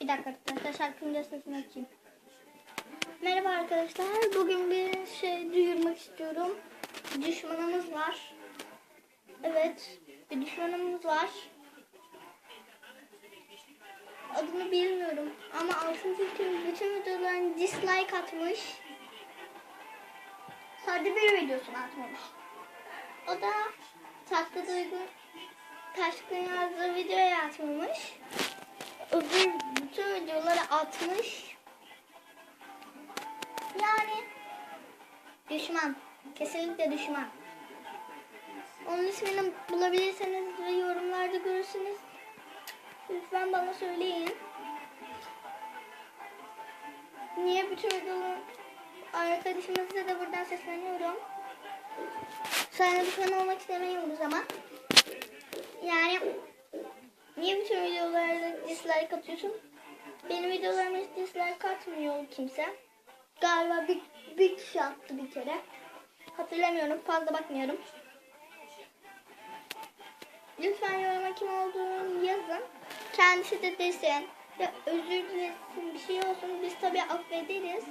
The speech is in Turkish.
Bir dakika arkadaşlar şarkının sesini açayım. Merhaba arkadaşlar. Bugün bir şey duyurmak istiyorum. Düşmanımız var. Evet. Bir düşmanımız var. Adını bilmiyorum. Ama altın tilkinin bütün videolarını dislike atmış. Sadece bir videosunu atmamış. O da tatlı duygu Taşkın yazdığı videoya atmamış. Öbür bütün videoları atmış. Yani düşman. Kesinlikle düşman. Onun ismini bulabilirseniz ve yorumlarda görürsünüz. Lütfen bana söyleyin. Niye bütün videoları arkadaşımıza da buradan sesleniyorum. Sana düşman olmak istemiyoruz ama. Yani niye bütün dislike atıyorsun? Benim videolarıma hiç dislike atmıyor kimse. Galiba bir, bir kişi attı bir kere. Hatırlamıyorum. Fazla bakmıyorum. Lütfen yoruma kim olduğunu yazın. Kendisi de desin. Ya özür dilesin bir şey olsun. Biz tabii affederiz.